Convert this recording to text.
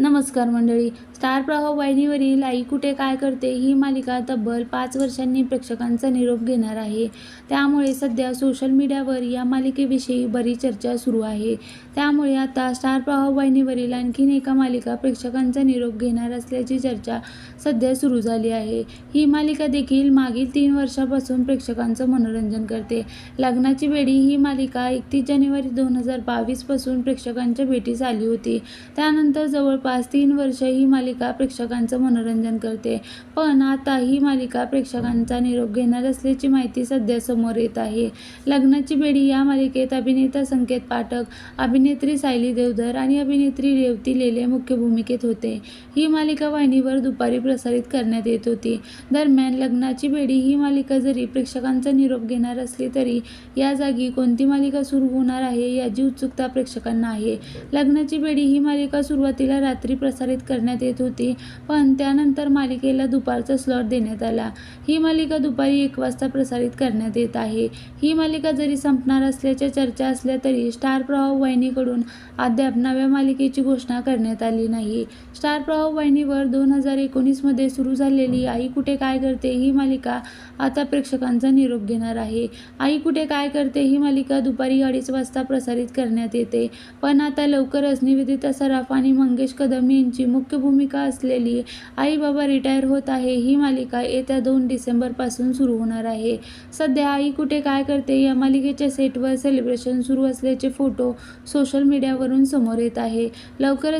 नमस्कार मंडळी. स्टार प्रवाह वाहिनीवरील आई कुठे काय करते ही मालिका तब्बल पाच वर्षांनी प्रेक्षकांचा निरोप घेणार आहे. त्यामुळे सध्या सोशल मीडियावर या मालिकेविषयी बरीच चर्चा सुरू आहे. त्यामुळे आता स्टार प्रभाव वाहिनीवरील आणखीन एका मालिका प्रेक्षकांचा निरोप घेणार असल्याची चर्चा सध्या सुरू झाली आहे. ही मालिका देखील मागील तीन वर्षापासून प्रेक्षकांचं मनोरंजन करते. लग्नाची बेडी ही मालिका एकतीस जानेवारी दोन हजार बावीसपासून प्रेक्षकांच्या भेटीस आली होती. त्यानंतर जवळ जवळपास तीन वर्ष ही मालिका प्रेक्षकांचं मनोरंजन करते. पण आता ही मालिका प्रेक्षकांचा निरोप घेणार असल्याची माहिती सध्या समोर येत आहे. लग्नाची बेडी या मालिकेत अभिनेता संकेत पाठक अभिनेत्री सायली देवधर आणि अभिनेत्री रेवती लेले मुख्य भूमिकेत होते. ही मालिका वाहिनीवर दुपारी प्रसारित करण्यात येत होती. दरम्यान लग्नाची बेडी ही मालिका जरी प्रेक्षकांचा निरोप घेणार असली तरी या जागी कोणती मालिका सुरू होणार आहे याची उत्सुकता प्रेक्षकांना आहे. लग्नाची बेडी ही मालिका सुरुवातीला रात्री प्रसारित करण्यात येत होती. पण त्यानंतर मालिकेला दुपारचा स्लॉट देण्यात आला. ही मालिका दुपारी एक वाजता प्रसारित करण्यात येत आहे. ही मालिका जरी संपणार असल्याच्या चर्चा असल्या तरी स्टार प्रवाह वाहिनीकडून अद्याप नव्या मालिकेची घोषणा करण्यात आली नाही. स्टार प्रवाह वाहिनीवर दोन हजार एकोणीसमध्ये सुरू झालेली आई कुठे काय करते ही मालिका आता प्रेक्षकांचा निरोप घेणार आहे. आई कुठे काय करते ही मालिका दुपारी अडीच वाजता प्रसारित करण्यात येते. पण आता लवकरच निवेदिता सराफ आणि मंगेश कदम यांची मुख्य भूमिका असलेली आई बाबा रिटायर होत आहे ही मालिका येत्या दोन डिसेंबरपासून सुरू होणार आहे. सध्या आई कुठे काय करते या मालिकेच्या सेटवर सेलिब्रेशन सुरू असल्याचे फोटो सोशल मीडियावरून समोर येत आहे. लवकरच